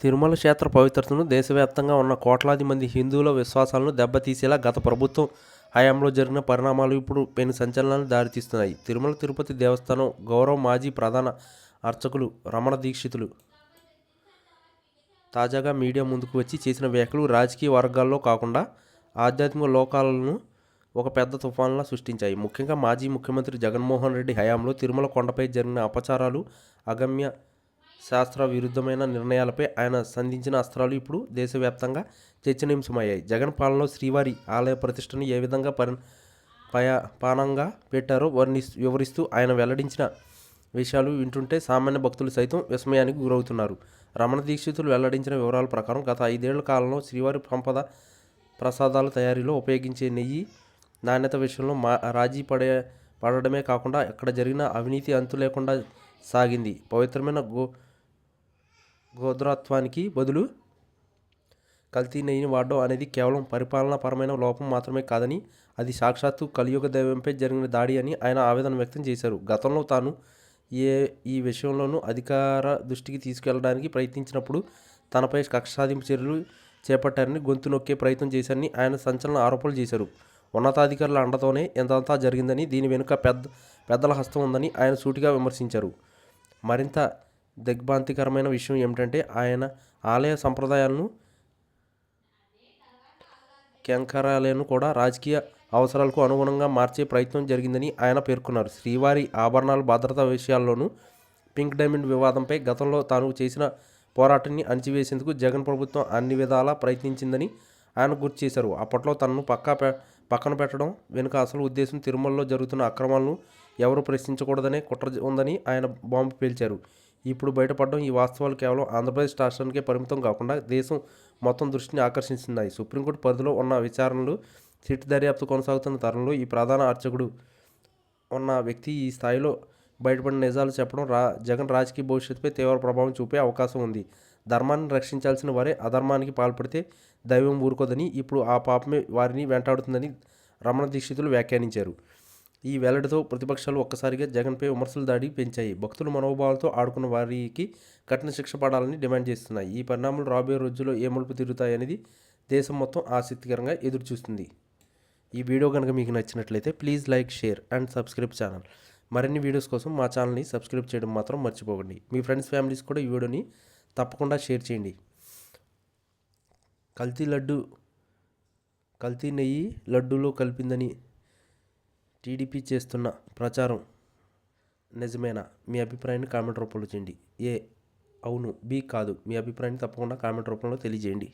తిరుమల క్షేత్ర పవిత్రతను దేశవ్యాప్తంగా ఉన్న కోట్లాది మంది హిందువుల విశ్వాసాలను దెబ్బతీసేలా గత ప్రభుత్వం హయాంలో జరిగిన పరిణామాలు ఇప్పుడు పెను సంచలనాలు దారితీస్తున్నాయి. తిరుమల తిరుపతి దేవస్థానం గౌరవ మాజీ ప్రధాన అర్చకులు రమణ దీక్షితులు తాజాగా మీడియా ముందుకు వచ్చి చేసిన వ్యాఖ్యలు రాజకీయ వర్గాల్లో కాకుండా ఆధ్యాత్మిక లోకాలను ఒక పెద్ద తుఫాన్లా సృష్టించాయి. ముఖ్యంగా మాజీ ముఖ్యమంత్రి జగన్మోహన్ రెడ్డి హయాంలో తిరుమల కొండపై జరిగిన అపచారాలు అగమ్య శాస్త్ర విరుద్ధమైన నిర్ణయాలపై ఆయన సంధించిన అస్త్రాలు ఇప్పుడు దేశవ్యాప్తంగా చర్చనీయాంశమయ్యాయి. జగన్ పాలనలో శ్రీవారి ఆలయ ప్రతిష్టను ఏ విధంగా పరి పయా పానంగా పెట్టారో వర్ణి వివరిస్తూ ఆయన వెల్లడించిన విషయాలు వింటుంటే సామాన్య భక్తులు సైతం విస్మయానికి గురవుతున్నారు. రమణ దీక్షితులు వెల్లడించిన వివరాల ప్రకారం గత ఐదేళ్ళ కాలంలో శ్రీవారి సంపద ప్రసాదాల తయారీలో ఉపయోగించే నెయ్యి నాణ్యత విషయంలో మా రాజీ పడే పడడమే కాకుండా ఇక్కడ జరిగిన అవినీతి అంతు లేకుండా సాగింది. పవిత్రమైన గో గోద్రత్వానికి బదులు కల్తీ నెయ్యిని వాడడం అనేది కేవలం పరిపాలనాపరమైన లోపం మాత్రమే కాదని అది సాక్షాత్తు కలియుగ దైవంపై జరిగిన దాడి అని ఆయన ఆవేదన వ్యక్తం చేశారు. గతంలో తాను ఏ ఈ విషయంలోనూ అధికార దృష్టికి తీసుకెళ్ళడానికి ప్రయత్నించినప్పుడు తనపై కక్ష సాధింపు చర్యలు చేపట్టారని గొంతు నొక్కే ప్రయత్నం చేశారని ఆయన సంచలన ఆరోపణలు చేశారు. ఉన్నతాధికారుల అండతోనే ఎంతంతా జరిగిందని దీని వెనుక పెద్ద పెద్దల హస్తం ఉందని ఆయన సూటిగా విమర్శించారు. మరింత దిగ్భ్రాంతికరమైన విషయం ఏమిటంటే ఆయన ఆలయ సంప్రదాయాలను కెంకరాలను కూడా రాజకీయ అవసరాలకు అనుగుణంగా మార్చే ప్రయత్నం జరిగిందని ఆయన పేర్కొన్నారు. శ్రీవారి ఆభరణాల భద్రత విషయాల్లోనూ పింక్ డైమండ్ వివాదంపై గతంలో తాను చేసిన పోరాటాన్ని అణచివేసేందుకు జగన్ ప్రభుత్వం అన్ని విధాలా ప్రయత్నించిందని ఆయన గుర్తు చేశారు. అప్పట్లో తనను పక్కా పక్కన పెట్టడం వెనుక అసలు ఉద్దేశం తిరుమలలో జరుగుతున్న అక్రమాలను ఎవరు ప్రశ్నించకూడదనే కుట్ర ఉందని ఆయన బాంబు పేల్చారు. ఇప్పుడు బయటపడడం ఈ వాస్తవాలు కేవలం ఆంధ్రప్రదేశ్ రాష్ట్రానికే పరిమితం కాకుండా దేశం మొత్తం దృష్టిని ఆకర్షిస్తున్నాయి సుప్రీంకోర్టు పరిధిలో ఉన్న విచారణలు సిట్ దర్యాప్తు కొనసాగుతున్న తరుణంలో ఈ ప్రధాన అర్చకుడు ఉన్న వ్యక్తి ఈ స్థాయిలో బయటపడిన నిజాలు చెప్పడం రా జగన్ రాజకీయ భవిష్యత్తుపై తీవ్ర ప్రభావం చూపే అవకాశం ఉంది. ధర్మాన్ని రక్షించాల్సిన వారే అధర్మానికి పాల్పడితే దైవం ఊరుకోదని ఇప్పుడు ఆ పాపమే వారిని వెంటాడుతుందని రమణ దీక్షితులు వ్యాఖ్యానించారు. ఈ వెల్లడితో ప్రతిపక్షాలు ఒక్కసారిగా జగన్పై విమర్శలు దాడి పెంచాయి. భక్తుల మనోభావాలతో ఆడుకున్న వారికి కఠిన శిక్ష పడాలని డిమాండ్ చేస్తున్నాయి. ఈ పరిణామాలు రాబోయే రోజుల్లో ఏ మలుపు తిరుగుతాయనేది దేశం మొత్తం ఆసక్తికరంగా ఎదురుచూస్తుంది. ఈ వీడియో కనుక మీకు నచ్చినట్లయితే please like share and subscribe channel. మరిన్ని వీడియోస్ కోసం మా ఛానల్ని సబ్స్క్రైబ్ చేయడం మాత్రం మర్చిపోకండి. మీ ఫ్రెండ్స్ ఫ్యామిలీస్ కూడా ఈ వీడియోని తప్పకుండా షేర్ చేయండి. కల్తీ లడ్డు కల్తీ నెయ్యి లడ్డూలో కలిపిందని టీడీపీ చేస్తున్న ప్రచారం నిజమేనా? మీ అభిప్రాయాన్ని కామెంట్ రూపంలో చేయండి. ఏ? అవును. బి? కాదు. మీ అభిప్రాయాన్ని తప్పకుండా కామెంట్ రూపంలో తెలియజేయండి.